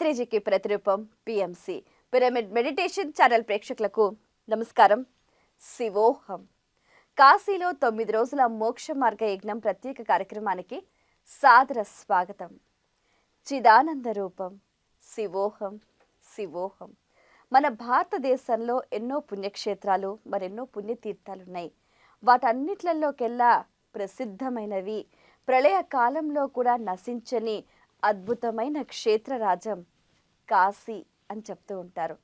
రాత్రిజీకి ప్రతిరూపం PMC pyramid meditation channel ప్రేక్షకులకు నమస్కారం. శివోహం. కాశీలో తొమ్మిది రోజుల మోక్ష మార్గ యజ్ఞం ప్రత్యేక కార్యక్రమానికి సాదర స్వాగతం. చిదానంద రూపం. శివోహం. శివోహం. మన భారతదేశంలో ఎన్నో పుణ్యక్షేత్రాలు మరెన్నో పుణ్యతీర్థాలు ఉన్నాయి వాటన్నిట్లలోకెల్లా ప్రసిద్ధమైనవి. ప్రళయ కాలంలో కూడా నశించని అద్భుతమైన క్షేత్రరాజం కాశీ అని చెప్తూ ఉంటారు.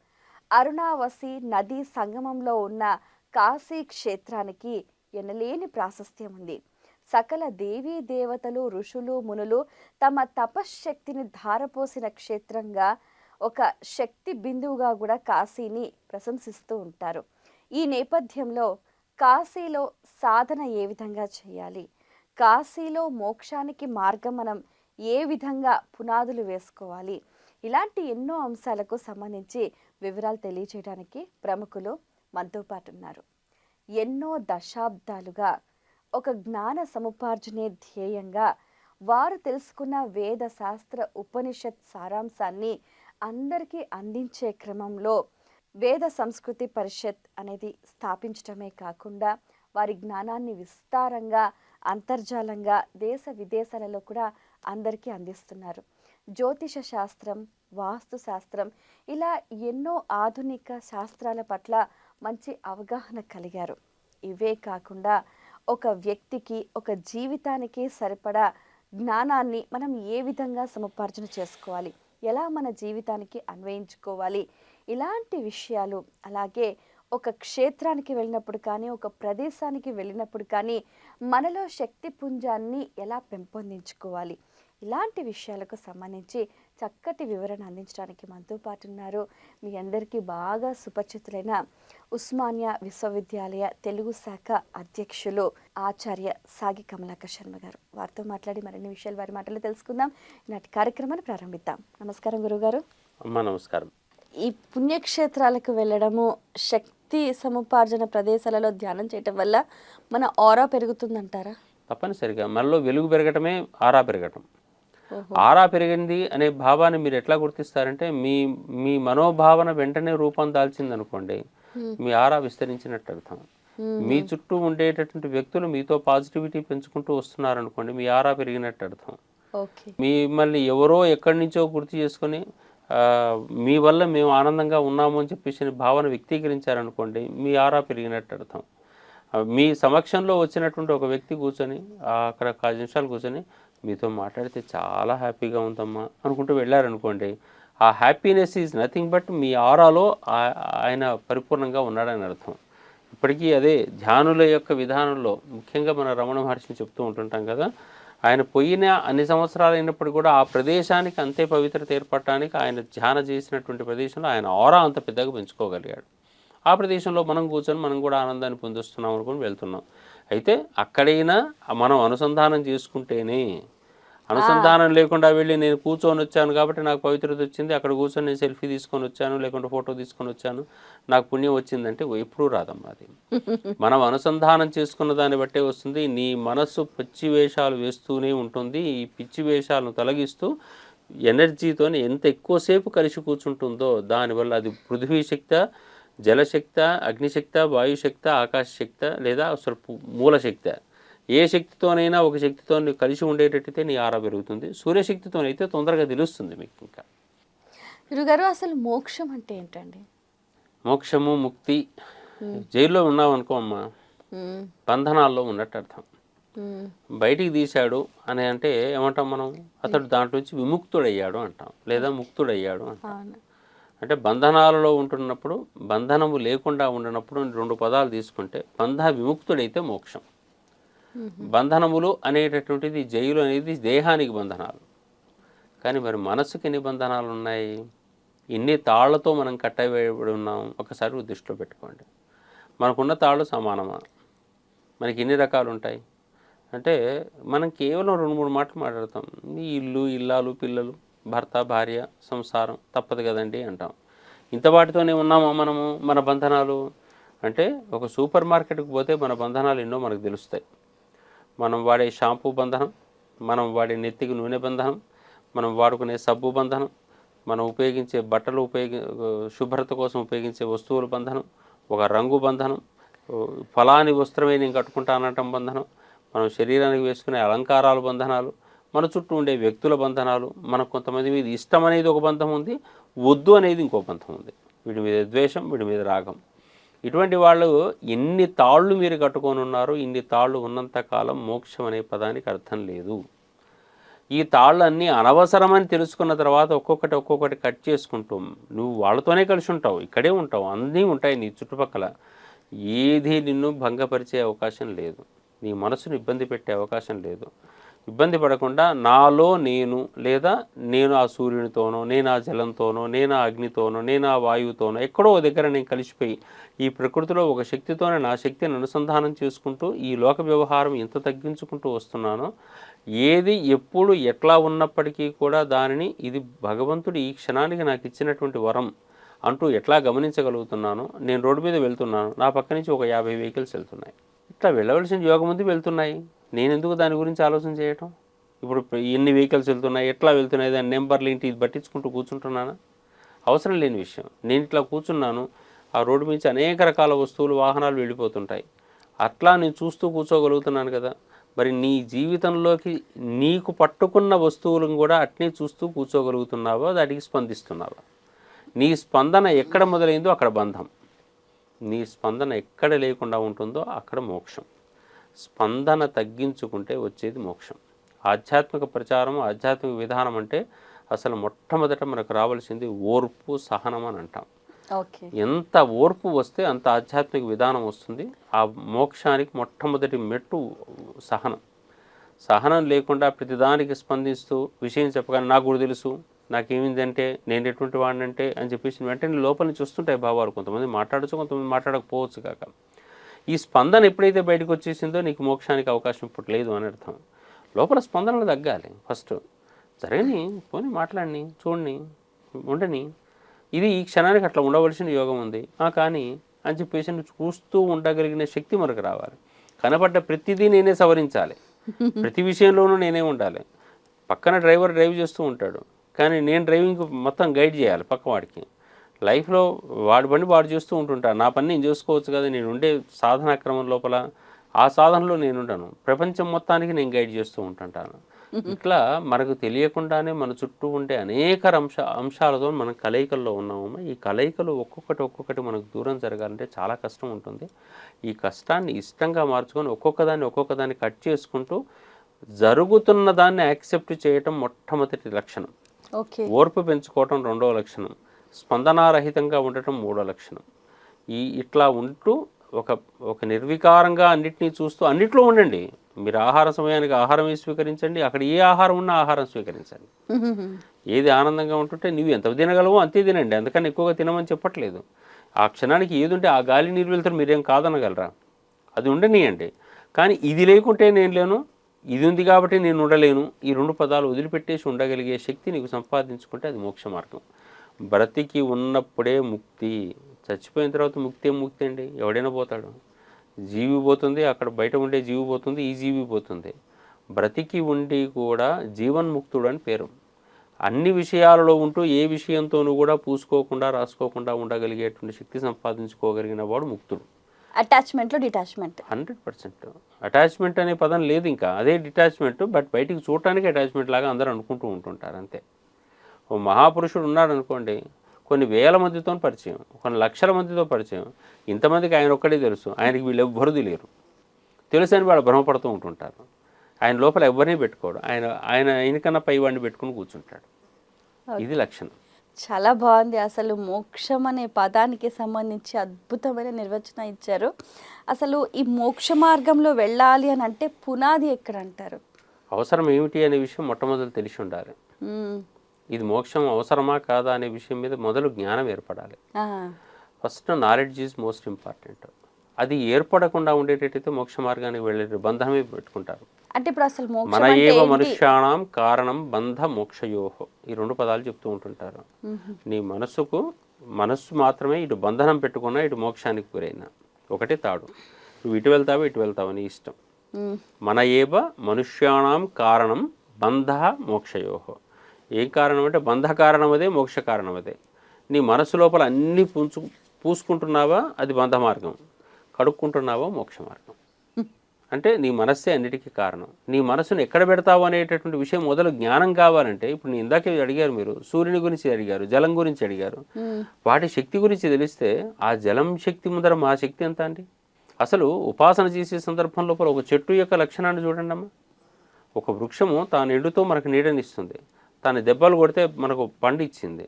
అరుణావసి నదీ సంగమంలో ఉన్న కాశీ క్షేత్రానికి ఎనలేని ప్రాశస్త్యం ఉంది. సకల దేవీ దేవతలు ఋషులు మునులు తమ తపశ్శక్తిని ధారపోసిన క్షేత్రంగా ఒక శక్తి బిందువుగా కూడా కాశీని ప్రశంసిస్తూ ఉంటారు. ఈ నేపథ్యంలో కాశీలో సాధన ఏ విధంగా చేయాలి? కాశీలో మోక్షానికి మార్గం మనం ఏ విధంగా పునాదులు వేసుకోవాలి? ఇలాంటి ఎన్నో అంశాలకు సంబంధించి వివరాలు తెలియజేయడానికి ప్రముఖులు మనతో పాటు ఉన్నారు. ఎన్నో దశాబ్దాలుగా ఒక జ్ఞాన సముపార్జనే ధ్యేయంగా వారు తెలుసుకున్న వేద శాస్త్ర ఉపనిషత్ సారాంశాన్ని అందరికీ అందించే క్రమంలో వేద సంస్కృతి పరిషత్ అనేది స్థాపించడమే కాకుండా వారి జ్ఞానాన్ని విస్తారంగా అంతర్జాలంగా దేశ విదేశాలలో కూడా అందరికీ అందిస్తున్నారు. జ్యోతిష శాస్త్రం వాస్తు శాస్త్రం ఇలా ఎన్నో ఆధునిక శాస్త్రాల పట్ల మంచి అవగాహన కలిగారు. ఇవే కాకుండా ఒక వ్యక్తికి ఒక జీవితానికి సరిపడా జ్ఞానాన్ని మనం ఏ విధంగా సముపార్జన చేసుకోవాలి? ఎలా మన జీవితానికి అన్వయించుకోవాలి? ఇలాంటి విషయాలు అలాగే ఒక క్షేత్రానికి వెళ్ళినప్పుడు కానీ ఒక ప్రదేశానికి వెళ్ళినప్పుడు కానీ మనలో శక్తి పుంజాన్ని ఎలా పెంపొందించుకోవాలి? ఇలాంటి విషయాలకు సంబంధించి చక్కటి వివరణ అందించడానికి మనతో పాటు ఉన్నారు మీ అందరికీ బాగా సుపరిచితులైన ఉస్మానియా విశ్వవిద్యాలయ తెలుగు శాఖ అధ్యక్షులు ఆచార్య సాగి కమలాకర్ శర్మ గారు. వారితో మాట్లాడి మరిన్ని విషయాలు వారి మాటలు తెలుసుకుందాం. ఈనాటి కార్యక్రమాన్ని ప్రారంభిద్దాం. నమస్కారం గురుగారు. అమ్మ నమస్కారం. ఈ పుణ్యక్షేత్రాలకు వెళ్ళడము శక్తి సముపార్జన ప్రదేశాలలో ధ్యానం చేయటం వల్ల మన ఆరా పెరుగుతుందంటారా? తప్పనిసరిగా. మనలో వెలుగు పెరగటమే ఆరా పెరగటం. ఆరా పెరిగింది అనే భావాన్ని మీరు ఎట్లా గుర్తిస్తారంటే మీ మీ మనోభావన వెంటనే రూపం దాల్చింది అనుకోండి మీ ఆరా విస్తరించినట్టు అర్థం. మీ చుట్టూ ఉండేటటువంటి వ్యక్తులు మీతో పాజిటివిటీ పెంచుకుంటూ వస్తున్నారు అనుకోండి మీ ఆరా పెరిగినట్టు అర్థం. మిమ్మల్ని ఎవరో ఎక్కడి నుంచో గుర్తు చేసుకొని ఆ, మీ వల్ల మేము ఆనందంగా ఉన్నాము అని చెప్పేసి భావన వ్యక్తీకరించారనుకోండి మీ ఆరా పెరిగినట్టు అర్థం. మీ సమక్షంలో వచ్చినటువంటి ఒక వ్యక్తి కూర్చొని అక్కడ ఒక ఐదు నిమిషాలు కూర్చొని మీతో మాట్లాడితే చాలా హ్యాపీగా ఉందమ్మా అనుకుంటూ వెళ్ళారనుకోండి ఆ హ్యాపీనెస్ ఈజ్ నథింగ్ బట్ మీ ఆరాలో ఆ- ఆయన పరిపూర్ణంగా ఉన్నాడని అర్థం. ఇప్పటికీ అదే ధ్యానుల యొక్క విధానంలో ముఖ్యంగా మన రమణ మహర్షిని చెప్తూ ఉంటుంటాం కదా ఆయన పోయిన అన్ని సంవత్సరాలు అయినప్పుడు కూడా ఆ ప్రదేశానికి అంతే పవిత్రత ఏర్పడటానికి ఆయన ధ్యాన చేసినటువంటి ప్రదేశంలో ఆయన ఆరా అంత పెద్దగా పెంచుకోగలిగాడు. ఆ ప్రదేశంలో మనం కూర్చొని మనం కూడా ఆనందాన్ని పొందిస్తున్నాం అనుకుని వెళ్తున్నాం. అయితే అక్కడైనా మనం అనుసంధానం చేసుకుంటేనే అనుసంధానం లేకుండా వెళ్ళి నేను కూర్చొని వచ్చాను కాబట్టి నాకు పవిత్రత వచ్చింది అక్కడ కూర్చొని నేను సెల్ఫీ తీసుకొని వచ్చాను లేకుంటే ఫోటో తీసుకొని వచ్చాను నాకు పుణ్యం వచ్చిందంటే ఎప్పుడూ రాదమ్మా అది. మనం అనుసంధానం చేసుకున్న దాన్ని బట్టే వస్తుంది నీ మనస్సు పిచ్చి వేషాలు వేస్తూనే ఉంటుంది ఈ పిచ్చి వేషాలను తొలగిస్తూ ఎనర్జీతో ఎంత ఎక్కువసేపు కలిసి కూర్చుంటుందో దానివల్ల అది పృథ్వీ శక్త జలశక్త అగ్నిశక్త వాయుశక్త ఆకాశశక్త లేదా అసలు పు- మూలశక్త. ఏ శక్తితోనైనా ఒక శక్తితో కలిసి ఉండేటట్టయితే నీ ఆరా పెరుగుతుంది. సూర్యశక్తితోనైతే తొందరగా తెలుస్తుంది మీకు ఇంకా. గురుగారు అసలు మోక్షం అంటే ఏంటండి? మోక్షము ముక్తి. జైల్లో ఉన్నావు అనుకో అమ్మా. మ్మ్. బంధనాల్లో ఉన్నట్టు అర్థం. బయటికి తీశాడు అని అంటే ఏమంటాం మనం? అతడు దాంట్లో నుంచి విముక్తుడయ్యాడు అంటాం. లేదా ముక్తుడయ్యాడు అంటాం. అంటే బంధనాలలో ఉంటున్నప్పుడు బంధనము లేకుండా ఉండనప్పుడు రెండు పదాలు తీసుకుంటే బంధ విముక్తుడైతే మోక్షం. బంధనములు అనేటటువంటిది జైలు అనేది దేహానికి బంధనాలు. కానీ మరి మనసుకి ఎన్ని బంధనాలు ఉన్నాయి? ఇన్ని తాళ్ళతో మనం కట్టవేయబడి ఉన్నాం? ఒకసారి దృష్టిలో పెట్టుకోండి. మనకున్న తాళ్ళు సమానమా? మనకి ఎన్ని రకాలు ఉంటాయి? అంటే మనం కేవలం రెండు మూడు మాటలు మాట్లాడతాం. ఇల్లు ఇల్లాలు పిల్లలు. భర్త భార్య సంసారం తప్పదు కదండి అంటాం. ఇంత వాటితోనే ఉన్నామా మనము మన బంధనాలు? అంటే ఒక సూపర్ మార్కెట్కి పోతే మన బంధనాలు ఎన్నో మనకు తెలుస్తాయి. మనం వాడే షాంపూ బంధనం మనం వాడే నెత్తికి నూనె బంధనం మనం వాడుకునే సబ్బు బంధనం మనం ఉపయోగించే బట్టలు ఉపయోగి శుభ్రత కోసం ఉపయోగించే వస్తువుల బంధనం ఒక రంగు బంధనం ఫలాని వస్త్రమే నేను కట్టుకుంటా అనటం బంధనం మనం శరీరానికి వేసుకునే అలంకారాలు బంధనాలు మన చుట్టూ ఉండే వ్యక్తుల బంధనాలు మనకు కొంతమంది మీద ఇష్టం అనేది ఒక బంధం ఉంది వద్దు అనేది ఇంకో బంధం ఉంది. వీడి మీద ద్వేషం వీడి మీద రాగం. ఇటువంటి వాళ్ళు ఎన్ని తాళ్ళు మీరు కట్టుకొని ఉన్నారు ఇన్ని తాళ్ళు ఉన్నంతకాలం మోక్షం అనే పదానికి అర్థం లేదు. ఈ తాళ్ళన్నీ అనవసరమని తెలుసుకున్న తర్వాత ఒక్కొక్కటి ఒక్కొక్కటి కట్ చేసుకుంటూ నువ్వు వాళ్ళతోనే కలిసి ఉంటావు ఇక్కడే ఉంటావు అన్నీ ఉంటాయి నీ చుట్టుపక్కల. ఏది నిన్ను భంగపరిచే అవకాశం లేదు. నీ మనసును ఇబ్బంది పెట్టే అవకాశం లేదు. ఇబ్బంది పడకుండా నాలో నేను లేదా నేను ఆ సూర్యునితోనో నేను ఆ జలంతోనో నేను ఆ అగ్నితోనో నేను ఆ వాయువుతోనో ఎక్కడో దగ్గర నేను కలిసిపోయి ఈ ప్రకృతిలో ఒక శక్తితోనే నా శక్తిని అనుసంధానం చేసుకుంటూ ఈ లోక వ్యవహారం ఎంత తగ్గించుకుంటూ వస్తున్నానో ఏది ఎప్పుడు ఎట్లా ఉన్నప్పటికీ కూడా దానిని ఇది భగవంతుడు ఈ క్షణానికి నాకు ఇచ్చినటువంటి వరం అంటూ ఎట్లా గమనించగలుగుతున్నానో నేను రోడ్డు మీద వెళ్తున్నాను నా పక్క నుంచి ఒక యాభై వెహికల్స్ వెళ్తున్నాయి. ఇట్లా వెళ్ళవలసిన యోగం ఉంది వెళ్తున్నాయి? నేను ఎందుకు దాని గురించి ఆలోచన చేయటం? ఇప్పుడు ఎన్ని వెహికల్స్ వెళ్తున్నాయి? ఎట్లా వెళ్తున్నాయి? దాని నెంబర్లు ఏంటి? ఇది పట్టించుకుంటూ కూర్చుంటున్నానా? అవసరం లేని విషయం. నేను ఇట్లా కూర్చున్నాను. ఆ రోడ్డు మించి అనేక రకాల వస్తువులు వాహనాలు వెళ్ళిపోతుంటాయి. అట్లా నేను చూస్తూ కూర్చోగలుగుతున్నాను కదా. మరి నీ జీవితంలోకి నీకు పట్టుకున్న వస్తువులను కూడా అట్నే చూస్తూ కూర్చోగలుగుతున్నావా? దానికి స్పందిస్తున్నావా? నీ స్పందన ఎక్కడ మొదలైందో అక్కడ బంధం. నీ స్పందన ఎక్కడ లేకుండా ఉంటుందో అక్కడ మోక్షం. స్పందన తగ్గించుకుంటే వచ్చేది మోక్షం. ఆధ్యాత్మిక ప్రచారం ఆధ్యాత్మిక విధానం అంటే అసలు మొట్టమొదట మనకు రావాల్సింది ఓర్పు సహనం అని అంటాం. ఓకే. ఎంత ఓర్పు వస్తే అంత ఆధ్యాత్మిక విధానం వస్తుంది. ఆ మోక్షానికి మొట్టమొదటి మెట్టు సహనం. సహనం లేకుండా ప్రతిదానికి స్పందిస్తూ విషయం చెప్పగానే నాకు కూడా తెలుసు. నాకేమిందంటే నేను ఎటువంటి వాడినంటే అని చెప్పేసి వెంటనే లోపల చూస్తుంటాయి బావారు భావాలు. కొంతమంది మాట్లాడచ్చు కొంతమంది మాట్లాడకపోవచ్చు కాక. ఈ స్పందన ఎప్పుడైతే బయటకు వచ్చేసిందో నీకు మోక్షానికి అవకాశం ఇప్పుడు లేదు అని అర్థం. లోపల స్పందనలు తగ్గాలి ఫస్ట్. జరగని పోనీ మాట్లాడిని చూడని ఉండని. ఇది ఈ క్షణానికి అట్లా ఉండవలసిన యోగం ఉంది. కానీ అని చెప్పేసి చూస్తూ ఉండగలిగిన శక్తి మనకు రావాలి. కనపడ్డ ప్రతిదీ నేనే సవరించాలి. ప్రతి విషయంలోనూ నేనే ఉండాలి. పక్కన డ్రైవర్ డ్రైవ్ చేస్తూ ఉంటాడు. కానీ నేను డ్రైవింగ్ మొత్తం గైడ్ చేయాలి పక్క వాడికి. లైఫ్లో వాడి బండి వాడు చేస్తూ ఉంటుంటాను నా పని నేను చూసుకోవచ్చు కదా నేను ఉండే సాధనా క్రమం లోపల ఆ సాధనలో నేను ఉంటాను ప్రపంచం మొత్తానికి నేను గైడ్ చేస్తూ ఉంటుంటాను. ఇట్లా మనకు తెలియకుండానే మన చుట్టూ ఉండే అనేక అంశ అంశాలతో మనం కలయికల్లో ఉన్నాము. ఈ కలయికలు ఒక్కొక్కటి ఒక్కొక్కటి మనకు దూరం జరగాలంటే చాలా కష్టం ఉంటుంది. ఈ కష్టాన్ని ఇష్టంగా మార్చుకొని ఒక్కొక్క దాన్ని ఒక్కొక్క దాన్ని కట్ చేసుకుంటూ జరుగుతున్న దాన్ని యాక్సెప్ట్ చేయటం మొట్టమొదటి లక్షణం. ఓర్పు పెంచుకోవటం రెండవ లక్షణం. స్పందనారహితంగా ఉండటం మూడో లక్షణం. ఈ ఇట్లా ఉంటూ ఒక ఒక నిర్వికారంగా అన్నిటినీ చూస్తూ అన్నిట్లో ఉండండి. మీరు ఆహార సమయానికి ఆహారం స్వీకరించండి. అక్కడ ఏ ఆహారం ఉన్నా ఆహారం స్వీకరించండి. ఏది ఆనందంగా ఉంటుంటే నువ్వు ఎంత తినగలవో అంతే తినండి. అందుకని ఎక్కువగా తినమని చెప్పట్లేదు. ఆ క్షణానికి ఏది ఉంటే ఆ గాలి నీరు వెళ్తారు మీరేం కాదనగలరా? అది ఉండనియండి. కానీ ఇది లేకుంటే నేను లేను. ఇది ఉంది కాబట్టి నేను ఉండలేను. ఈ రెండు పదాలు వదిలిపెట్టేసి ఉండగలిగే శక్తి నీకు సంపాదించుకుంటే అది మోక్ష మార్గం. బ్రతికి ఉన్నప్పుడే ముక్తి. చచ్చిపోయిన తర్వాత ముక్తి ఏం ముక్తి అండి? ఎవడైనా పోతాడు. జీవి పోతుంది అక్కడ బయట ఉండే జీవి పోతుంది ఈ జీవి పోతుంది. బ్రతికి ఉండి కూడా జీవన్ముక్తుడు అని పేరు. అన్ని విషయాలలో ఉంటూ ఏ విషయంతోనూ కూడా పూసుకోకుండా రాసుకోకుండా ఉండగలిగేటువంటి శక్తి సంపాదించుకోగలిగిన వాడు ముక్తుడు. అటాచ్మెంట్లో డిటాచ్మెంట్ హండ్రెడ్ పర్సెంట్. అటాచ్మెంట్ అనే పదం లేదు ఇంకా. అదే డిటాచ్మెంట్ బట్ బయటికి చూడటానికి అటాచ్మెంట్ లాగా అందరూ అనుకుంటూ ఉంటుంటారు అంతే. ఓ మహాపురుషుడు ఉన్నాడు అనుకోండి కొన్ని వేల మందితో పరిచయం కొన్ని లక్షల మందితో పరిచయం. ఇంతమందికి ఆయన ఒక్కడే తెలుసు. ఆయనకి వీళ్ళు ఎవ్వరూ తెలియరు. తెలుసు అని వాళ్ళు భ్రమపడుతూ ఉంటుంటారు. ఆయన లోపల ఎవరిని పెట్టుకోడు. ఆయన ఆయన ఆయనకన్నా పై వాడిని పెట్టుకుని కూర్చుంటాడు. ఇది లక్షణం. చాలా బాగుంది. అసలు మోక్షం అనే పదానికి సంబంధించి అద్భుతమైన నిర్వచనం ఇచ్చారు. అసలు ఈ మోక్ష మార్గంలో వెళ్ళాలి అని అంటే పునాది ఎక్కడ అంటారు అవసరం ఏమిటి అనే విషయం మొట్టమొదటి తెలిసి ఉండాలి. ఇది మోక్షం అవసరమా కాదా అనే విషయం మీద మొదలు జ్ఞానం ఏర్పడాలి. First knowledge is most important. అది ఏర్పడకుండా ఉండేటట్టయితే మోక్ష మార్గానికి వెళ్ళే బంధమే పెట్టుకుంటారు. అంటే ఇప్పుడు అసలు మన ఏవ? మనుష్యాణం కారణం బంధ మోక్షయోహో. ఈ రెండు పదాలు చెప్తూ ఉంటుంటారు. నీ మనస్సుకు మనస్సు మాత్రమే ఇటు బంధనం పెట్టుకున్నా ఇటు మోక్షానికి గురైనా. ఒకటే తాడు. నువ్వు ఇటు వెళ్తావో ఇటు వెళ్తావో నీ ఇష్టం. మన ఏవ మనుష్యాణం కారణం బంధ మోక్షయోహో. ఏం కారణం అంటే బంధ కారణం అదే మోక్ష కారణం అదే నీ మనసు లోపల అన్నీ పూంచు పూసుకుంటున్నావా అది బంధ మార్గం. కడుక్కుంటున్నావా మోక్ష మార్గం. అంటే నీ మనస్సే అన్నిటికీ కారణం. నీ మనసును ఎక్కడ పెడతావు అనేటటువంటి విషయం మొదలు జ్ఞానం కావాలంటే ఇప్పుడు నేను ఇందాకే అడిగారు మీరు సూర్యుని గురించి అడిగారు జలం గురించి అడిగారు. వాటి శక్తి గురించి తెలిస్తే ఆ జలం శక్తి ముందర మా శక్తి ఎంత అండి? అసలు ఉపాసన చేసే సందర్భం లోపల ఒక చెట్టు యొక్క లక్షణాన్ని చూడండి అమ్మా. ఒక వృక్షము తాను ఎండుతో మనకు నీడనిస్తుంది. తన దెబ్బలు కొడితే మనకు పండు ఇచ్చింది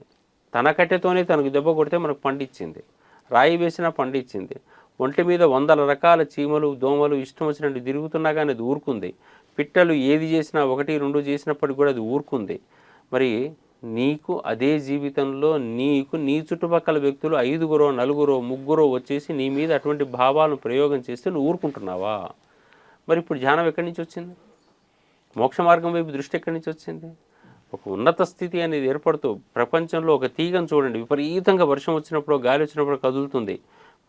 తన కట్టెతోనే తనకు దెబ్బ కొడితే మనకు పండు ఇచ్చింది రాయి వేసినా పండు ఇచ్చింది ఒంటి మీద వందల రకాల చీమలు దోమలు ఇష్టం వచ్చినట్టు తిరుగుతున్నా కానీ అది ఊరుకుంది. పిట్టలు ఏది చేసినా ఒకటి రెండు చేసినప్పటికి కూడా అది ఊరుకుంది. మరి నీకు అదే జీవితంలో నీకు నీ చుట్టుపక్కల వ్యక్తులు ఐదుగురో నలుగురో ముగ్గురో వచ్చేసి నీ మీద అటువంటి భావాలను ప్రయోగం చేస్తే నువ్వు ఊరుకుంటున్నావా? మరి ఇప్పుడు ధ్యానం ఎక్కడి నుంచి వచ్చింది? మోక్ష మార్గం వైపు దృష్టి ఎక్కడి నుంచి వచ్చింది? ఒక ఉన్నత స్థితి అనేది ఏర్పడుతూ ప్రపంచంలో ఒక తీగను చూడండి. విపరీతంగా వర్షం వచ్చినప్పుడు గాలి వచ్చినప్పుడు కదులుతుంది.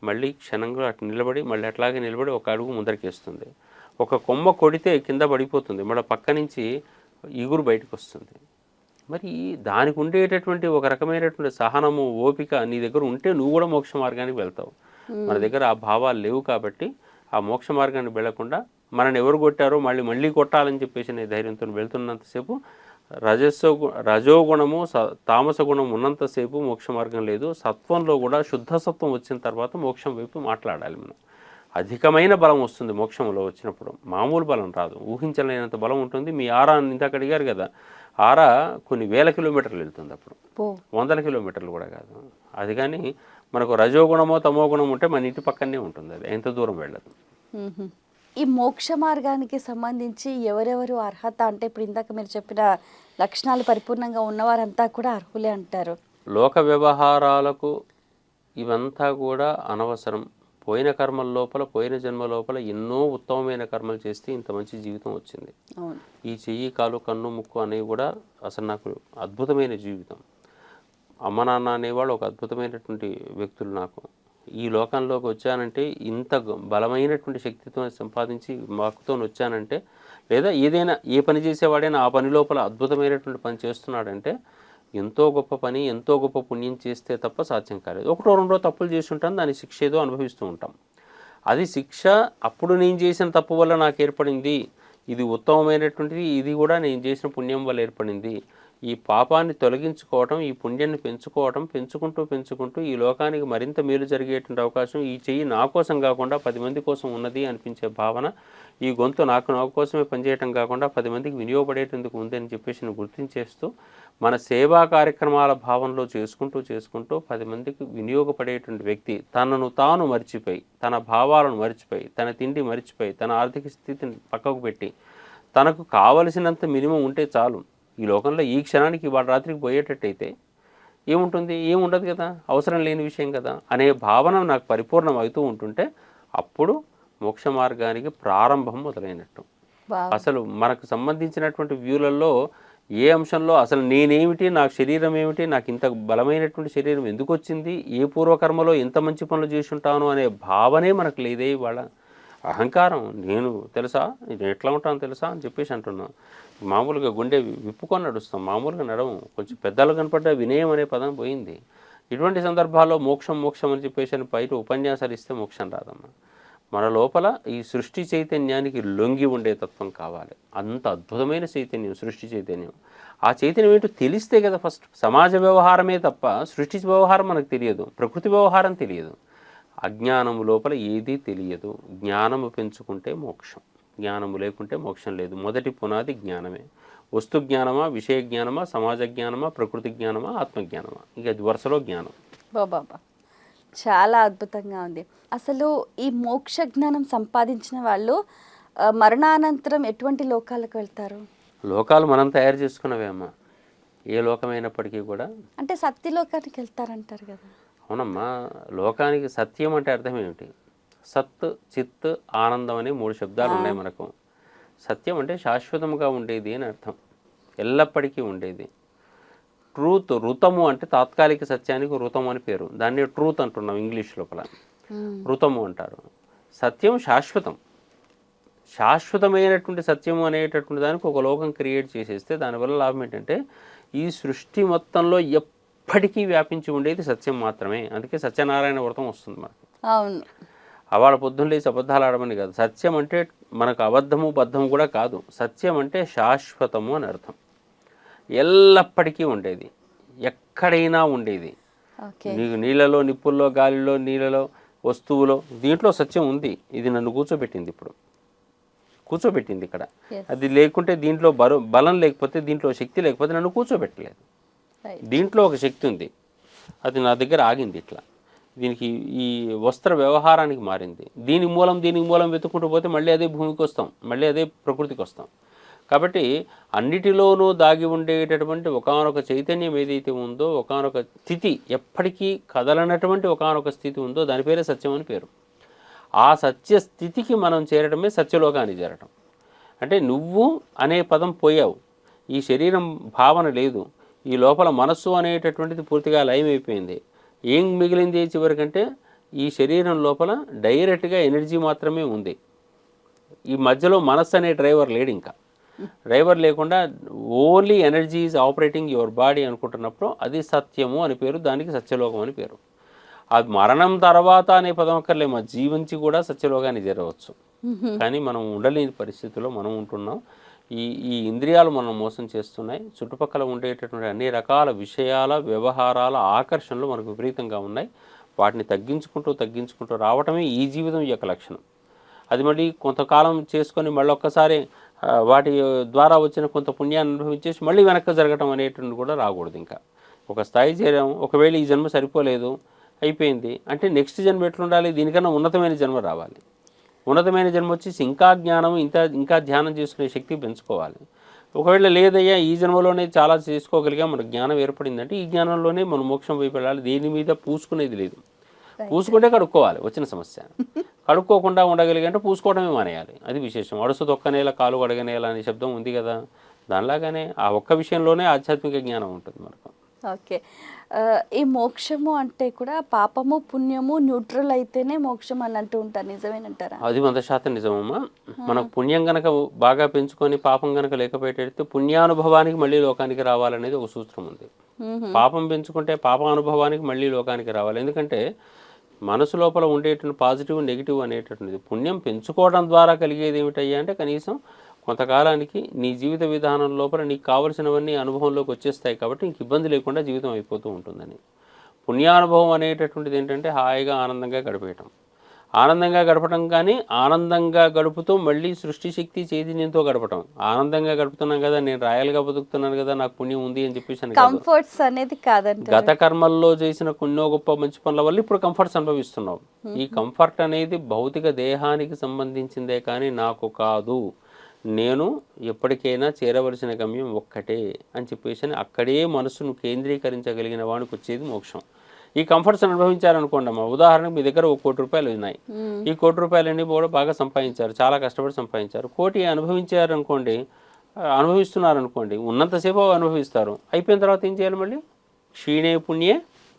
మళ్ళీ క్షణంగా అటు నిలబడి మళ్ళీ అట్లాగే నిలబడి ఒక అడుగు ముందరికేస్తుంది. ఒక కొమ్మ కొడితే కింద పడిపోతుంది. మళ్ళీ పక్క నుంచి ఇగురు బయటకు వస్తుంది మరి దానికి ఉండేటటువంటి ఒక రకమైనటువంటి సహనము ఓపిక నీ దగ్గర ఉంటే నువ్వు కూడా మోక్ష మార్గానికి వెళ్తావు. మన దగ్గర ఆ భావాలు లేవు కాబట్టి ఆ మోక్ష మార్గానికి వెళ్ళకుండా మనని ఎవరు కొట్టారో మళ్ళీ మళ్ళీ కొట్టాలని చెప్పేసి నేను ధైర్యంతో వెళ్తున్నంతసేపు రజస్సు రజోగుణము స తామస గుణం ఉన్నంతసేపు మోక్ష మార్గం లేదు. సత్వంలో కూడా శుద్ధ సత్వం వచ్చిన తర్వాత మోక్షం వైపు మాట్లాడాలి మనం. అధికమైన బలం వస్తుంది మోక్షంలో వచ్చినప్పుడు. మామూలు బలం రాదు. ఊహించలేనంత బలం ఉంటుంది. మీ ఆరా ఇందాక అడిగారు కదా. ఆరా కొన్ని వేల కిలోమీటర్లు వెళ్తుంది అప్పుడు. వందల కిలోమీటర్లు కూడా కాదు. అది కానీ మనకు రజోగుణమో తమో గుణం ఉంటే మన ఇంటి పక్కనే ఉంటుంది అది. ఎంత దూరం వెళ్ళదు. ఈ మోక్ష మార్గానికి సంబంధించి ఎవరెవరు అర్హత? అంటే ఇప్పుడు ఇందాక మీరు చెప్పిన లక్షణాలు పరిపూర్ణంగా ఉన్నవారంతా కూడా అర్హులే అంటారు. లోక వ్యవహారాలకు ఇవంతా కూడా అనవసరం. పోయిన కర్మల లోపల పోయిన జన్మ లోపల ఎన్నో ఉత్తమమైన కర్మలు చేస్తే ఇంత మంచి జీవితం వచ్చింది. ఈ చెయ్యి కాలు కన్ను ముక్కు అనేవి కూడా అసలు నాకు అద్భుతమైన జీవితం. అమ్మ నాన్న అనేవాళ్ళు ఒక అద్భుతమైనటువంటి వ్యక్తులు నాకు. ఈ లోకంలోకి వచ్చానంటే ఇంత బలమైనటువంటి శక్తితో సంపాదించి మాకుతో వచ్చానంటే లేదా ఏదైనా ఏ పని చేసేవాడైనా ఆ పని లోపల అద్భుతమైనటువంటి పని చేస్తున్నాడంటే ఎంతో గొప్ప పని ఎంతో గొప్ప పుణ్యం చేస్తే తప్ప సాధ్యం కాలేదు. ఒకటో రెండో తప్పులు చేసి ఉంటాం దాని శిక్ష ఏదో అనుభవిస్తూ ఉంటాం. అది శిక్ష అప్పుడు నేను చేసిన తప్పు వల్ల నాకు ఏర్పడింది ఇది ఉత్తమమైనటువంటిది ఇది కూడా నేను చేసిన పుణ్యం వల్ల ఏర్పడింది ఈ పాపాన్ని తొలగించుకోవటం ఈ పుణ్యాన్ని పెంచుకోవటం పెంచుకుంటూ పెంచుకుంటూ ఈ లోకానికి మరింత మేలు జరిగేటువంటి అవకాశం ఈ చెయ్యి నా కోసం కాకుండా పది మంది కోసం ఉన్నది అనిపించే భావన ఈ గొంతు నాకు నా కోసమే పనిచేయటం కాకుండా పది మందికి వినియోగపడేటందుకు ఉందని చెప్పేసి నేను గుర్తించేస్తూ మన సేవా కార్యక్రమాల భావనలో చేసుకుంటూ చేసుకుంటూ పది మందికి వినియోగపడేటువంటి వ్యక్తి తనను తాను మర్చిపోయి తన భావాలను మర్చిపోయి తన తిండి మర్చిపోయి తన ఆర్థిక స్థితిని పక్కకు పెట్టి తనకు కావలసినంత మినిమం ఉంటే చాలు ఈ లోకంలో ఈ క్షణానికి ఇవాళ రాత్రికి పోయేటట్టయితే ఏముంటుంది? ఏముండదు కదా? అవసరం లేని విషయం కదా? అనే భావన నాకు పరిపూర్ణం అవుతూ ఉంటుంటే అప్పుడు మోక్ష మార్గానికి ప్రారంభం మొదలైనట్టు. అసలు మనకు సంబంధించినటువంటి వ్యూలలో ఏ అంశంలో అసలు నేనేమిటి నాకు శరీరం ఏమిటి నాకు ఇంత బలమైనటువంటి శరీరం ఎందుకు వచ్చింది ఏ పూర్వకర్మలో ఎంత మంచి పనులు చేసి ఉంటాను అనే భావనే మనకు లేదే ఇవాళ. అహంకారం నేను తెలుసా? నేను ఎట్లా ఉంటాను తెలుసా? అని చెప్పేసి అంటున్నాను మామూలుగా గుండె విప్పుకొని నడుస్తాం. మామూలుగా నడవం. కొంచెం పెద్దలు కనపడ్డ వినయం అనే పదం పోయింది. ఇటువంటి సందర్భాల్లో మోక్షం మోక్షం అని చెప్పేసి అని బయట ఉపన్యాసాలు ఇస్తే మోక్షం రాదమ్మా. మన లోపల ఈ సృష్టి చైతన్యానికి లొంగి ఉండే తత్వం కావాలి. అంత అద్భుతమైన చైతన్యం సృష్టి చైతన్యం. ఆ చైతన్యం ఏంటో తెలిస్తే కదా ఫస్ట్. సమాజ వ్యవహారమే తప్ప సృష్టి వ్యవహారం మనకు తెలియదు. ప్రకృతి వ్యవహారం తెలియదు. అజ్ఞానము లోపల ఏదీ తెలియదు. జ్ఞానము పెంచుకుంటే మోక్షం. జ్ఞానము లేకుంటే మోక్షం లేదు. మొదటి పునాది జ్ఞానమే. వస్తు జ్ఞానమా విషయ జ్ఞానమా సమాజ జ్ఞానమా ప్రకృతి జ్ఞానమా ఆత్మజ్ఞానమా ఇక అది వరుసలో జ్ఞానం. బాబా చాలా అద్భుతంగా ఉంది. అసలు ఈ మోక్ష జ్ఞానం సంపాదించిన వాళ్ళు మరణానంతరం ఎటువంటి లోకాలకు వెళ్తారు? లోకాలు మనం తయారు చేసుకున్నవే అమ్మ. ఏ లోకమైనప్పటికీ కూడా అంటే సత్యలోకానికి వెళ్తారంటారు కదా. అవునమ్మా లోకానికి సత్యం అంటే అర్థం ఏమిటి? సత్ చిత్ ఆనందం అనే మూడు శబ్దాలు ఉన్నాయి మనకు. సత్యం అంటే శాశ్వతంగా ఉండేది అని అర్థం. ఎల్లప్పటికీ ఉండేది. ట్రూత్ ఋతము అంటే తాత్కాలిక సత్యానికి ఋతము అని పేరు. దాన్ని ట్రూత్ అంటున్నాం ఇంగ్లీష్ లోపల. ఋతము అంటారు. సత్యం శాశ్వతం. శాశ్వతమైనటువంటి సత్యము అనేటటువంటి దానికి ఒక లోకం క్రియేట్ చేసేస్తే దానివల్ల లాభం ఏంటంటే ఈ సృష్టి మొత్తంలో ఎప్పటికీ వ్యాపించి ఉండేది సత్యం మాత్రమే. అందుకే సత్యనారాయణ వ్రతం వస్తుంది మనకు. అవును. అవాళ పొద్దున్న లేచి అబద్ధాలు ఆడమని కాదు. సత్యం అంటే మనకు అబద్ధము బద్ధము కూడా కాదు. సత్యం అంటే శాశ్వతము అని అర్థం. ఎల్లప్పటికీ ఉండేది. ఎక్కడైనా ఉండేది. నీకు నీళ్ళలో నిప్పుల్లో గాలిలో నీళ్ళలో వస్తువులో దీంట్లో సత్యం ఉంది. ఇది నన్ను కూర్చోబెట్టింది ఇప్పుడు. కూర్చోబెట్టింది ఇక్కడ. అది లేకుంటే దీంట్లో బరు బలం లేకపోతే దీంట్లో శక్తి లేకపోతే నన్ను కూర్చోబెట్టలేదు. దీంట్లో ఒక శక్తి ఉంది. అది నా దగ్గర ఆగింది ఇట్లా. దీనికి ఈ వస్త్ర వ్యవహారానికి మారింది. దీని మూలం దీనికి మూలం వెతుక్కుంటూ పోతే మళ్ళీ అదే భూమికి వస్తాం. మళ్ళీ అదే ప్రకృతికి వస్తాం. కాబట్టి అన్నిటిలోనూ దాగి ఉండేటటువంటి ఒకానొక చైతన్యం ఏదైతే ఉందో ఒకానొక స్థితి ఎప్పటికీ కదలనటువంటి ఒకానొక స్థితి ఉందో దాని పేరే సత్యం అని పేరు. ఆ సత్య స్థితికి మనం చేరడమే సత్యలోకాన్ని చేరటం. అంటే నువ్వు అనే పదం పోయావు. ఈ శరీరం భావన లేదు. ఈ లోపల మనస్సు అనేటటువంటిది పూర్తిగా లయమైపోయింది ఏం మిగిలింది చివరికంటే ఈ శరీరం లోపల డైరెక్ట్గా ఎనర్జీ మాత్రమే ఉంది. ఈ మధ్యలో మనస్సు అనే డ్రైవర్ లేడు ఇంకా. డ్రైవర్ లేకుండా only energy is operating your body అనుకుంటున్నప్పుడు అది సత్యము అని పేరు దానికి సత్యలోకం అని పేరు. అది మరణం తర్వాత అనే పదం అక్కర్లేమో జీవించి కూడా సత్యలోకాన్ని చేరవచ్చు. కానీ మనం ఉండలేని పరిస్థితుల్లో మనం ఉంటున్నాం. ఈ ఈ ఇంద్రియాలు మనం మోసం చేస్తున్నాయి. చుట్టుపక్కల ఉండేటటువంటి అన్ని రకాల విషయాల వ్యవహారాల ఆకర్షణలు మనకు విపరీతంగా ఉన్నాయి. వాటిని తగ్గించుకుంటూ తగ్గించుకుంటూ రావటమే ఈ జీవితం యొక్క లక్షణం. అది మళ్ళీ కొంతకాలం చేసుకొని మళ్ళీ ఒక్కసారి వాటి ద్వారా వచ్చిన కొంత పుణ్యాన్ని అనుభవించేసి మళ్ళీ వెనక్కి జరగటం అనేటువంటి కూడా రాకూడదు ఇంకా. ఒక స్థాయి చేరాము ఒకవేళ ఈ జన్మ సరిపోలేదు అయిపోయింది అంటే నెక్స్ట్ జన్మ ఎట్లుండాలి? దీనికన్నా ఉన్నతమైన జన్మ రావాలి. ఉన్నతమైన జన్మ వచ్చేసి ఇంకా జ్ఞానం ఇంత ఇంకా ధ్యానం చేసుకునే శక్తి పెంచుకోవాలి. ఒకవేళ లేదయ్యా ఈ జన్మలోనే చాలా చేసుకోగలిగా మనకు జ్ఞానం ఏర్పడిందంటే ఈ జ్ఞానంలోనే మనం మోక్షం వైపు వెళ్ళాలి. దేని మీద పూసుకునేది లేదు. పూసుకుంటే కడుక్కోవాలి వచ్చిన సమస్య. కడుక్కోకుండా ఉండగలిగంటే పూసుకోవడమే మానేయాలి. అది విశేషం. అడుసు తొక్కనేల కాలు కడగనేల అనే శబ్దం ఉంది కదా? దానిలాగానే ఆ ఒక్క విషయంలోనే ఆధ్యాత్మిక జ్ఞానం ఉంటుంది మనకు. ఓకే. ఈ మోక్షము అంటే కూడా పాపము పుణ్యము న్యూట్రల్ అయితేనే మోక్షం అని అంటూ ఉంటారు. నిజమేనంటారా? అది వంద శాతం నిజమమ్మా. మనకు పుణ్యం గనక బాగా పెంచుకొని పాపం గనక లేకపోయేటైతే పుణ్యానుభవానికి మళ్ళీ లోకానికి రావాలనేది ఒక సూత్రం ఉంది. పాపం పెంచుకుంటే పాపానుభవానికి మళ్ళీ లోకానికి రావాలి. ఎందుకంటే మనసు లోపల ఉండేటువంటి పాజిటివ్ నెగిటివ్ అనేటటువంటిది. పుణ్యం పెంచుకోవడం ద్వారా కలిగేది ఏమిటయ్యా అంటే కనీసం కొంతకాలానికి నీ జీవిత విధానం లోపల నీకు కావలసినవన్నీ అనుభవంలోకి వచ్చేస్తాయి కాబట్టి నీకు ఇబ్బంది లేకుండా జీవితం అయిపోతూ ఉంటుందని. పుణ్యానుభవం అనేటటువంటిది ఏంటంటే హాయిగా ఆనందంగా గడిపేయటం. ఆనందంగా గడపడం కానీ ఆనందంగా గడుపుతూ మళ్ళీ సృష్టి శక్తి చైతన్యంతో గడపటం. ఆనందంగా గడుపుతున్నాం కదా నేను రాయలుగా బతుకుతున్నాను కదా నాకు పుణ్యం ఉంది అని చెప్పేసి కంఫర్ట్స్ అనేది కాదంటారు. గత కర్మల్లో చేసిన కొన్నో గొప్ప మంచి పనుల వల్ల ఇప్పుడు కంఫర్ట్స్ అనుభవిస్తున్నావు. ఈ కంఫర్ట్ అనేది భౌతిక దేహానికి సంబంధించిందే కానీ నాకు కాదు. నేను ఎప్పటికైనా చేరవలసిన గమ్యం ఒక్కటే అని చెప్పేసి అని అక్కడే మనసును కేంద్రీకరించగలిగిన వాడికి వచ్చేది మోక్షం. ఈ కంఫర్ట్స్ అనుభవించారనుకోండి అమ్మా ఉదాహరణకు మీ దగ్గర ఒక కోటి రూపాయలు ఉన్నాయి. ఈ కోటి రూపాయలన్నీ కూడా బాగా సంపాదించారు చాలా కష్టపడి సంపాదించారు. కోటి అనుభవించారనుకోండి అనుభవిస్తున్నారనుకోండి ఉన్నంతసేపు అనుభవిస్తారు. అయిపోయిన తర్వాత ఏం చేయాలి మళ్ళీ? క్షీణే పుణ్యే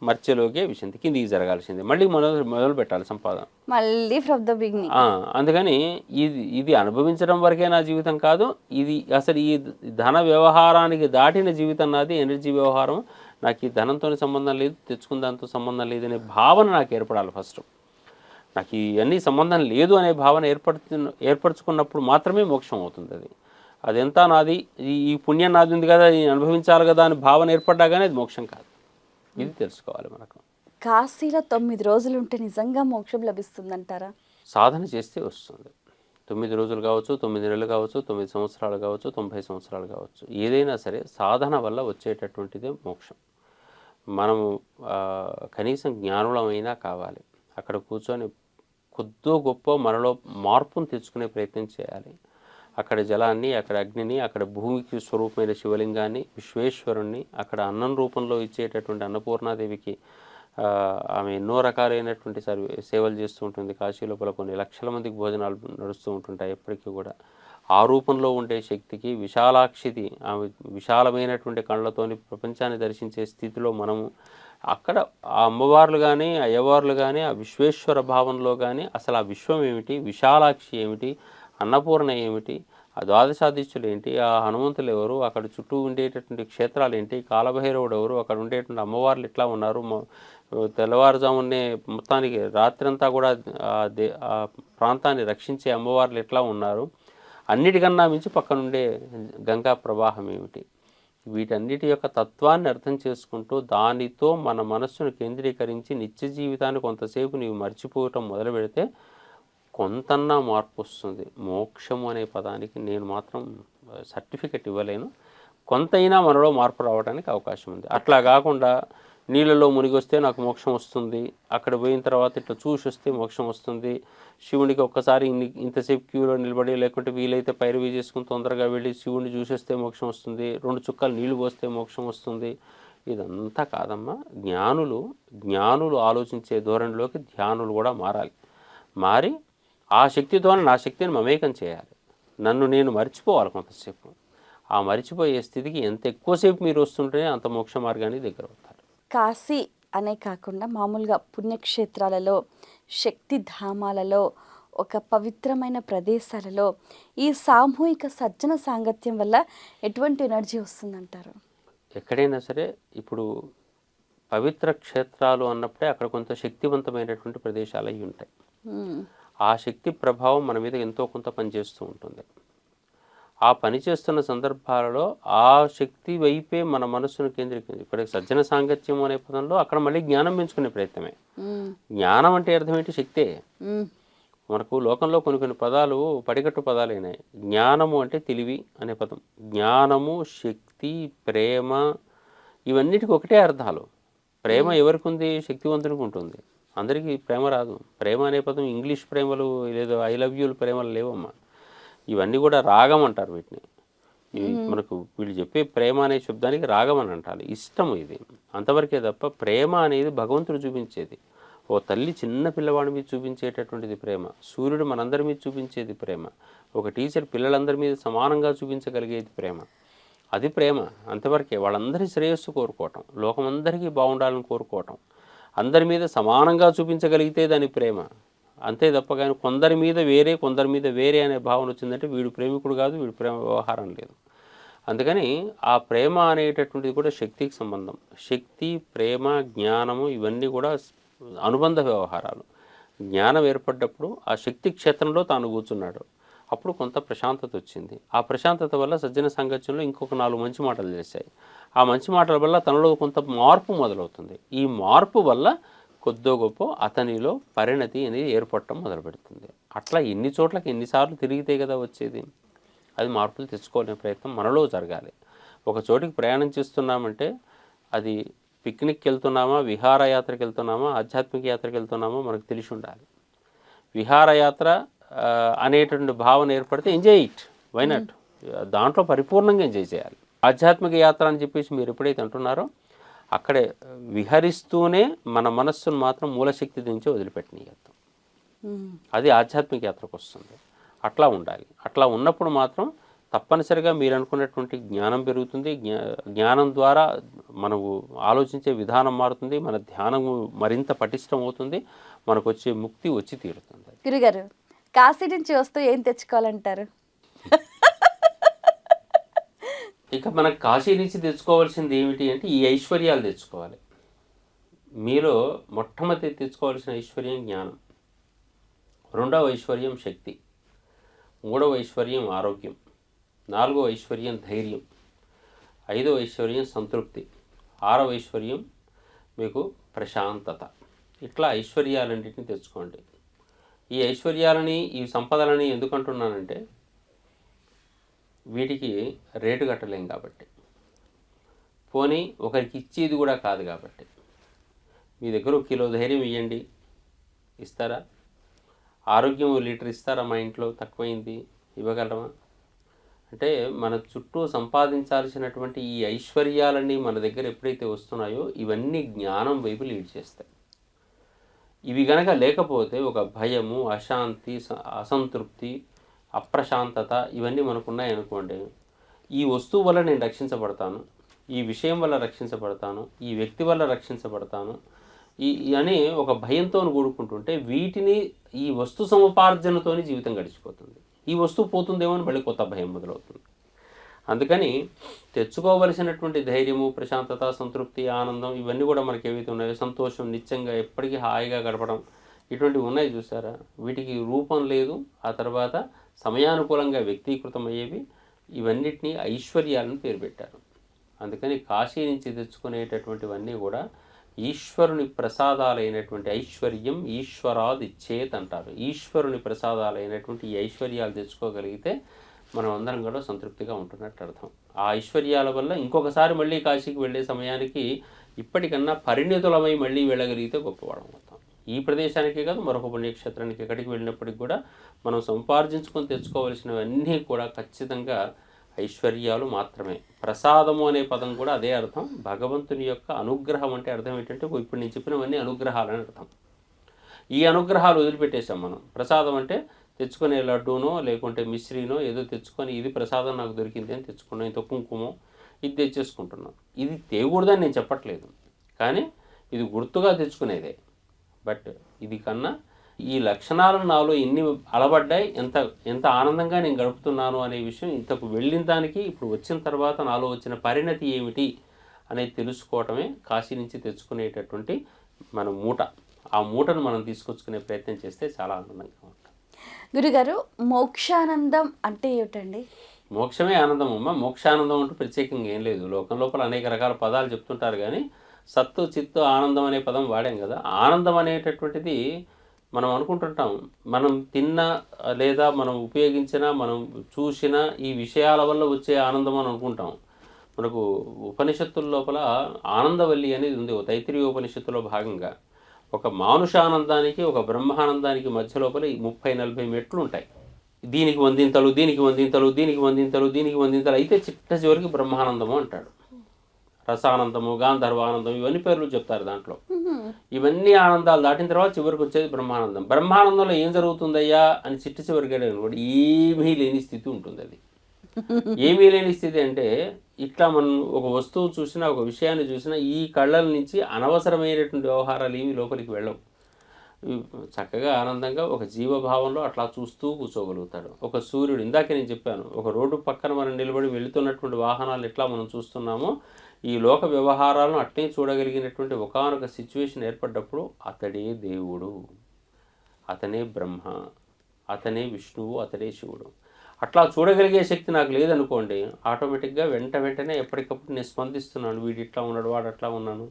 మర్చెలోకే విషంతి కిందికి జరగాల్సిందే. మళ్ళీ మొదలు మొదలు పెట్టాలి సంపాదన. మళ్ళీ ఫ్రమ్ ద బిగినింగ్ అందుకని ఇది ఇది అనుభవించడం వరకే నా జీవితం కాదు. ఇది అసలు ఈ ధన వ్యవహారానికి దాటిన జీవితం నాది ఎనర్జీ వ్యవహారం. నాకు ఈ ధనంతో సంబంధం లేదు తెచ్చుకున్న దాంతో సంబంధం లేదు అనే భావన నాకు ఏర్పడాలి ఫస్ట్ నాకు ఇవన్నీ సంబంధం లేదు అనే భావన ఏర్పడుతు ఏర్పరచుకున్నప్పుడు మాత్రమే మోక్షం అవుతుంది అది. అదెంత నాది? ఈ పుణ్యం నాది ఉంది కదా అనుభవించాలి కదా అని భావన ఏర్పడ్డాగానే అది మోక్షం కాదు. ఇది తెలుసుకోవాలి మనకు. కాశీలో తొమ్మిది రోజులు ఉంటే నిజంగా మోక్షం లభిస్తుందంటారా? సాధన చేస్తే వస్తుంది. తొమ్మిది రోజులు కావచ్చు తొమ్మిది నెలలు కావచ్చు తొమ్మిది సంవత్సరాలు కావచ్చు తొంభై సంవత్సరాలు కావచ్చు. ఏదైనా సరే సాధన వల్ల వచ్చేటటువంటిదే మోక్షం. మనము కనీసం జ్ఞానులమైనా కావాలి. అక్కడ కూర్చొని కొద్దో గొప్ప మనలో మార్పును తెచ్చుకునే ప్రయత్నం చేయాలి. అక్కడ జలాన్ని అక్కడ అగ్నిని అక్కడ భూమికి స్వరూపమైన శివలింగాన్ని విశ్వేశ్వరుణ్ణి అక్కడ అన్నం రూపంలో ఇచ్చేటటువంటి అన్నపూర్ణాదేవికి ఆమె ఎన్నో రకాలైనటువంటి సర్వే సేవలు చేస్తూ ఉంటుంది. కాశీ లోపల కొన్ని లక్షల మందికి భోజనాలు నడుస్తూ ఉంటుంటాయి ఎప్పటికీ కూడా. ఆ రూపంలో ఉండే శక్తికి విశాలాక్షితి ఆమె విశాలమైనటువంటి కళ్ళతోని ప్రపంచాన్ని దర్శించే స్థితిలో మనము అక్కడ ఆ అమ్మవార్లు కానీ అయ్యవార్లు కానీ ఆ విశ్వేశ్వర భావంలో కానీ అసలు ఆ విశ్వం ఏమిటి? విశాలాక్షి ఏమిటి? అన్నపూర్ణ ఏమిటి? ఆ ద్వాదశాదిత్యులు ఏంటి? ఆ హనుమంతులు ఎవరు? అక్కడ చుట్టూ ఉండేటటువంటి క్షేత్రాలు ఏంటి? కాలభైరవుడు ఎవరు? అక్కడ ఉండేటువంటి అమ్మవార్లు ఇట్లా ఉన్నారు? తెల్లవారుజామునే మొత్తానికి రాత్రంతా కూడా ఆ ప్రాంతాన్ని రక్షించే అమ్మవార్లు ఎట్లా ఉన్నారు? అన్నిటికన్నా మించి పక్కనుండే గంగా ప్రవాహం ఏమిటి? వీటన్నిటి యొక్క తత్వాన్ని అర్థం చేసుకుంటూ దానితో మన మనస్సును కేంద్రీకరించి నిత్య జీవితాన్ని కొంతసేపు నీవు మర్చిపోవటం మొదలు పెడితే కొంతన్నా మార్పు వస్తుంది మోక్షము అనే పదానికి నేను మాత్రం సర్టిఫికెట్ ఇవ్వలేను. కొంతైనా మనలో మార్పు రావడానికి అవకాశం ఉంది అట్లా కాకుండా నీళ్ళలో మునిగి వస్తే నాకు మోక్షం వస్తుంది. అక్కడ పోయిన తర్వాత ఇట్లా చూసి వస్తే మోక్షం వస్తుంది. శివునికి ఒక్కసారి ఇన్ని ఇంతసేపు క్యూలో నిలబడి లేకుంటే వీలైతే పైరవీ చేసుకుని తొందరగా వెళ్ళి శివుని చూసేస్తే మోక్షం వస్తుంది. రెండు చుక్కలు నీళ్ళు పోస్తే మోక్షం వస్తుంది. ఇదంతా కాదమ్మా. జ్ఞానులు జ్ఞానులు ఆలోచించే ధోరణిలోకి ధ్యానులు కూడా మారాలి. మారి ఆ శక్తితో నా శక్తిని మమేకం చేయాలి. నన్ను నేను మర్చిపోవాలి కొంతసేపు. ఆ మర్చిపోయే స్థితికి ఎంత ఎక్కువసేపు మీరు వస్తుంటే అంత మోక్ష మార్గానికి దగ్గర అవుతారు. కాశీ అనే కాకుండా మామూలుగా పుణ్యక్షేత్రాలలో శక్తి ధామాలలో ఒక పవిత్రమైన ప్రదేశాలలో ఈ సామూహిక సజ్జన సాంగత్యం వల్ల ఎటువంటి ఎనర్జీ వస్తుందంటారు? ఎక్కడైనా సరే ఇప్పుడు పవిత్ర క్షేత్రాలు అన్నప్పుడే అక్కడ కొంత శక్తివంతమైనటువంటి ప్రదేశాలు అయి ఉంటాయి. ఆ శక్తి ప్రభావం మన మీద ఎంతో కొంత పనిచేస్తూ ఉంటుంది. ఆ పని చేస్తున్న సందర్భాలలో ఆ శక్తి వైపే మన మనస్సును కేంద్రీకరించి ఇక్కడ సజ్జన సాంగత్యం అనే పదంలో అక్కడ మళ్ళీ జ్ఞానం పెంచుకునే ప్రయత్నమే. జ్ఞానం అంటే అర్థం ఏంటి? శక్తే. మనకు లోకంలో కొన్ని కొన్ని పదాలు పడికట్టు పదాలైనాయి జ్ఞానము అంటే తెలివి అనే పదం. జ్ఞానము శక్తి ప్రేమ ఇవన్నిటికి ఒకటే అర్థాలు. ప్రేమ ఎవరికి ఉంది? శక్తివంతునికి ఉంటుంది. అందరికీ ప్రేమ రాదు. ప్రేమ అనే పదం ఇంగ్లీష్ ప్రేమలు లేదా ఐ లవ్ యూలు ప్రేమలు లేవమ్మా. ఇవన్నీ కూడా రాగం అంటారు వీటిని. మనకు వీళ్ళు చెప్పే ప్రేమ అనే శబ్దానికి రాగం అని అంటారు. ఇష్టం ఇది. అంతవరకే తప్ప ప్రేమ అనేది భగవంతుడు చూపించేది. ఓ తల్లి చిన్న పిల్లవాడి మీద చూపించేటటువంటిది ప్రేమ. సూర్యుడు మనందరి మీద చూపించేది ప్రేమ. ఒక టీచర్ పిల్లలందరి మీద సమానంగా చూపించగలిగేది ప్రేమ. అది ప్రేమ. అంతవరకే వాళ్ళందరి శ్రేయస్సు కోరుకోవటం. లోకమందరికీ బాగుండాలని కోరుకోవటం. అందరి మీద సమానంగా చూపించగలిగితే దాని ప్రేమ. అంతే తప్ప కానీ కొందరి మీద వేరే కొందరి మీద వేరే అనే భావన వచ్చిందంటే వీడు ప్రేమికుడు కాదు వీడు ప్రేమ వ్యవహారం లేదు. అందుకని ఆ ప్రేమ అనేటటువంటిది కూడా శక్తికి సంబంధం. శక్తి ప్రేమ జ్ఞానము ఇవన్నీ కూడా అనుబంధ వ్యవహారాలు. జ్ఞానం ఏర్పడ్డప్పుడు ఆ శక్తి క్షేత్రంలో తాను కూర్చున్నాడు. అప్పుడు కొంత ప్రశాంతత వచ్చింది. ఆ ప్రశాంతత వల్ల సజ్జన సాంగత్యంలో ఇంకొక నాలుగు మంచి మాటలు చేశాయి. ఆ మంచి మాటల వల్ల తనలో కొంత మార్పు మొదలవుతుంది. ఈ మార్పు వల్ల కొద్దో గొప్ప అతనిలో పరిణతి అనేది ఏర్పడటం మొదలు పెడుతుంది అట్లా ఎన్ని చోట్లకి ఎన్నిసార్లు తిరిగితే కదా వచ్చేది? అది మార్పులు తెచ్చుకోవాలనే ప్రయత్నం మనలో జరగాలి. ఒక చోటికి ప్రయాణం చేస్తున్నామంటే అది పిక్నిక్కి వెళ్తున్నామా విహారయాత్రకి వెళ్తున్నామా ఆధ్యాత్మిక యాత్రకి వెళ్తున్నామా మనకు తెలిసి ఉండాలి. విహారయాత్ర అనేటువంటి భావన ఏర్పడితే ఎంజాయ్ ఇట్ వై నాట్ దాంట్లో పరిపూర్ణంగా ఎంజాయ్ చేయాలి. ఆధ్యాత్మిక యాత్ర అని చెప్పేసి మీరు ఎప్పుడైతే అంటున్నారో అక్కడే విహరిస్తూనే మన మనస్సును మాత్రం మూలశక్తి నుంచి వదిలిపెట్టనీయద్దు. మ్మ్. అది ఆధ్యాత్మిక యాత్రకు వస్తుంది. అట్లా ఉండాలి. అట్లా ఉన్నప్పుడు మాత్రం తప్పనిసరిగా మీరు అనుకున్నటువంటి జ్ఞానం పెరుగుతుంది. జ్ఞా జ్ఞానం ద్వారా మనకు ఆలోచించే విధానం మారుతుంది. మన ధ్యానం మరింత పటిష్టం అవుతుంది మనకు వచ్చే ముక్తి వచ్చి తీరుతుంది. గురుగారు కాశీ నుంచి వస్తూ ఏం తెచ్చుకోవాలంటారు? ఇక మనం కాశీ నుంచి తెచ్చుకోవాల్సింది ఏమిటి అంటే ఈ ఐశ్వర్యాలు తెచ్చుకోవాలి. మీలో మొట్టమొదటి తెచ్చుకోవాల్సిన ఐశ్వర్యం జ్ఞానం. రెండవ ఐశ్వర్యం శక్తి. మూడవ ఐశ్వర్యం ఆరోగ్యం. నాలుగవ ఐశ్వర్యం ధైర్యం. ఐదవ ఐశ్వర్యం సంతృప్తి. ఆరవ ఐశ్వర్యం మీకు ప్రశాంతత. ఇట్లా ఐశ్వర్యాలన్నింటినీ తెచ్చుకోండి. ఈ ఐశ్వర్యాలని ఈ సంపదలని ఎందుకు అంటున్నానంటే వీటికి రేటు కట్టలేం కాబట్టి. పోనీ ఒకరికి ఇచ్చేది కూడా కాదు కాబట్టి. మీ దగ్గర ఒక కిలో ధైర్యం ఇవ్వండి ఇస్తారా? ఆరోగ్యం లీటర్ ఇస్తారా మా ఇంట్లో? తక్కువైంది. ఇవ్వగలమా అంటే మన చుట్టూ సంపాదించాల్సినటువంటి ఈ ఐశ్వర్యాలన్నీ మన దగ్గర ఎప్పుడైతే వస్తున్నాయో ఇవన్నీ జ్ఞానం వైపు లీడ్ చేస్తాయి. ఇవి గనక లేకపోతే ఒక భయము అశాంతి స- అసంతృప్తి అప్రశాంతత ఇవన్నీ మనకున్నాయి అనుకోండి ఈ వస్తువు వల్ల నేను రక్షించబడతాను ఈ విషయం వల్ల రక్షించబడతాను ఈ వ్యక్తి వల్ల రక్షించబడతాను ఈ ఈ అని ఒక భయంతో కూడుకుంటుంటే వీటిని ఈ వస్తు సముపార్జనతోని జీవితం గడిచిపోతుంది. ఈ వస్తువు పోతుందేమో అని మళ్ళీ కొత్త భయం మొదలవుతుంది. అందుకని తెచ్చుకోవలసినటువంటి ధైర్యము ప్రశాంతత సంతృప్తి ఆనందం ఇవన్నీ కూడా మనకి ఏవైతే ఉన్నాయో సంతోషం నిత్యంగా ఎప్పటికీ హాయిగా గడపడం ఇటువంటివి ఉన్నాయి చూసారా? వీటికి రూపం లేదు. ఆ తర్వాత సమయానుకూలంగా వ్యక్తీకృతమయ్యేవి ఇవన్నిటినీ ఐశ్వర్యాలను పేరు పెట్టారు. అందుకని కాశీ నుంచి తెచ్చుకునేటటువంటివన్నీ కూడా ఈశ్వరుని ప్రసాదాలైనటువంటి ఐశ్వర్యం ఈశ్వరాది చేత్ అంటారు. ఈశ్వరుని ప్రసాదాలైనటువంటి ఈ ఐశ్వర్యాలు తెచ్చుకోగలిగితే మనం అందరం కూడా సంతృప్తిగా ఉంటున్నట్టు అర్థం. ఆ ఐశ్వర్యాల వల్ల ఇంకొకసారి మళ్ళీ కాశీకి వెళ్ళే సమయానికి ఇప్పటికన్నా పరిణితులమై మళ్ళీ వెళ్ళగలిగితే గొప్పవాళ్ళం అవుతాం ఈ ప్రదేశానికే కాదు మరొక పుణ్యక్షేత్రానికి. ఎక్కడికి వెళ్ళినప్పటికి కూడా మనం సంపార్జించుకొని తెచ్చుకోవలసినవన్నీ కూడా ఖచ్చితంగా ఐశ్వర్యాలు మాత్రమే. ప్రసాదము అనే పదం కూడా అదే అర్థం. భగవంతుని యొక్క అనుగ్రహం అంటే అర్థం ఏంటంటే ఇప్పుడు నేను చెప్పినవన్నీ అనుగ్రహాలని అర్థం. ఈ అనుగ్రహాలు వదిలిపెట్టేశాం మనం. ప్రసాదం అంటే తెచ్చుకునే లడ్డూనో లేకుంటే మిశ్రీనో ఏదో తెచ్చుకొని ఇది ప్రసాదం నాకు దొరికింది అని తెచ్చుకున్నాం. ఇంత కుంకుమో ఇది తెచ్చేసుకుంటున్నాం. ఇది తేకూడదని నేను చెప్పట్లేదు. కానీ ఇది గుర్తుగా తెచ్చుకునేదే. బట్ ఇది కన్నా ఈ లక్షణాలు నాలో ఎన్ని అలవడ్డాయి ఎంత ఎంత ఆనందంగా నేను గడుపుతున్నాను అనే విషయం ఇంతకు వెళ్ళిన దానికి ఇప్పుడు వచ్చిన తర్వాత నాలో వచ్చిన పరిణతి ఏమిటి అనేది తెలుసుకోవటమే కాశీ నుంచి తెచ్చుకునేటటువంటి మన మూట. ఆ మూటను మనం తీసుకొచ్చుకునే ప్రయత్నం చేస్తే చాలా ఆనందంగా ఉంటుంది. గురుగారు మోక్షానందం అంటే ఏమిటండి? మోక్షమే ఆనందం అమ్మ. మోక్షానందం అంటూ ప్రత్యేకంగా ఏం లేదు. లోకం లోపల అనేక రకాల పదాలు చెప్తుంటారు కానీ సత్తు చిత్తు ఆనందం అనే పదం వాడాం కదా. ఆనందం అనేటటువంటిది మనం అనుకుంటుంటాం. మనం తిన్న లేదా మనం ఉపయోగించిన మనం చూసిన ఈ విషయాల వల్ల వచ్చే ఆనందం అని అనుకుంటాం. మనకు ఉపనిషత్తుల లోపల ఆనందవల్లి అనేది ఉంది. తైత్రీయ ఉపనిషత్తులో భాగంగా. ఒక మానుషానందానికి ఒక బ్రహ్మానందానికి మధ్య లోపల ఈ ముప్పై నలభై మెట్లు ఉంటాయి దీనికి వందింతలు దీనికి వందింతలు దీనికి వందింతలు దీనికి వందింతలు అయితే చిట్ట చివరికి బ్రహ్మానందము అంటాడు. రసానందము గాంధర్వానందం ఇవన్నీ పేర్లు చెప్తారు దాంట్లో. ఇవన్నీ ఆనందాలు దాటిన తర్వాత చివరికి వచ్చేది బ్రహ్మానందం. బ్రహ్మానందంలో ఏం జరుగుతుందయ్యా అని చిట్ట చివరికి కూడా ఏమీ లేని స్థితి ఉంటుంది అది ఏమీ లేని స్థితి అంటే ఇట్లా మనం ఒక వస్తువు చూసినా ఒక విషయాన్ని చూసినా ఈ కళ్ళల నుంచి అనవసరమైనటువంటి వ్యవహారాలు ఏమి లోపలికి వెళ్ళవు. చక్కగా ఆనందంగా ఒక జీవభావంలో అట్లా చూస్తూ కూర్చోగలుగుతాడు. ఒక సూర్యుడు ఇందాక నేను చెప్పాను ఒక రోడ్డు పక్కన మనం నిలబడి వెళుతున్నటువంటి వాహనాలు ఎట్లా మనం చూస్తున్నామో ఈ లోక వ్యవహారాలను అట్టే చూడగలిగినటువంటి ఒకానొక సిచ్యువేషన్ ఏర్పడ్డప్పుడు అతడే దేవుడు అతనే బ్రహ్మ అతనే విష్ణువు అతడే శివుడు. అట్లా చూడగలిగే శక్తి నాకు లేదనుకోండి ఆటోమేటిక్గా వెంట వెంటనే ఎప్పటికప్పుడు నేను స్పందిస్తున్నాను వీడు ఇట్లా ఉన్నాడు వాడు అట్లా ఉన్నాను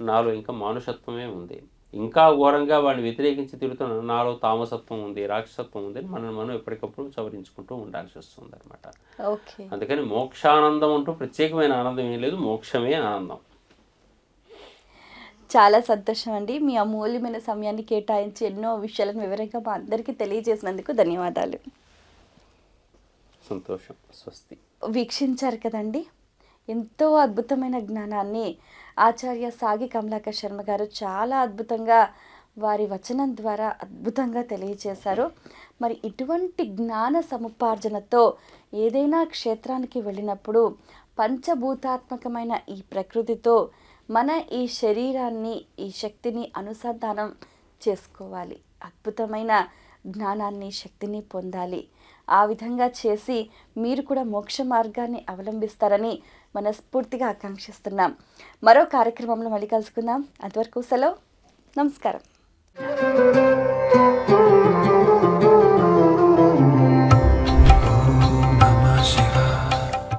నాలో ఇంకా మానుషత్వమే ఉంది. ఇంకా ఘోరంగా వాడిని వ్యతిరేకించి తిరుగుతున్నాను నాలో తామసత్వం ఉంది రాక్షసత్వం ఉంది అని మనం మనం ఎప్పటికప్పుడు సవరించుకుంటూ ఉండాల్సి వస్తుంది అనమాట ఓకే. అందుకని మోక్షానందం అంటూ ప్రత్యేకమైన ఆనందం ఏం లేదు మోక్షమే ఆనందం. చాలా సంతోషం అండి. మీ అమూల్యమైన సమయాన్ని కేటాయించి ఎన్నో విషయాలను వివరంగా మా అందరికీ తెలియజేసినందుకు ధన్యవాదాలు. సంతోషం స్వస్తి. వీక్షించారు కదండి. ఎంతో అద్భుతమైన జ్ఞానాన్ని ఆచార్య సాగి కమలాకర్ శర్మ గారు చాలా అద్భుతంగా వారి వచనం ద్వారా అద్భుతంగా తెలియజేశారు మరి ఇటువంటి జ్ఞాన సముపార్జనతో ఏదైనా క్షేత్రానికి వెళ్ళినప్పుడు పంచభూతాత్మకమైన ఈ ప్రకృతితో మన ఈ శరీరాన్ని ఈ శక్తిని అనుసంధానం చేసుకోవాలి. అద్భుతమైన జ్ఞానాన్ని శక్తిని పొందాలి. ఆ విధంగా చేసి మీరు కూడా మోక్ష మార్గాన్ని అవలంబిస్తారని మనస్ఫూర్తిగా ఆకాంక్షిస్తున్నాం. మరో కార్యక్రమంలో మళ్ళీ కలుసుకుందాం. అంతవరకు సెలవు. నమస్కారం.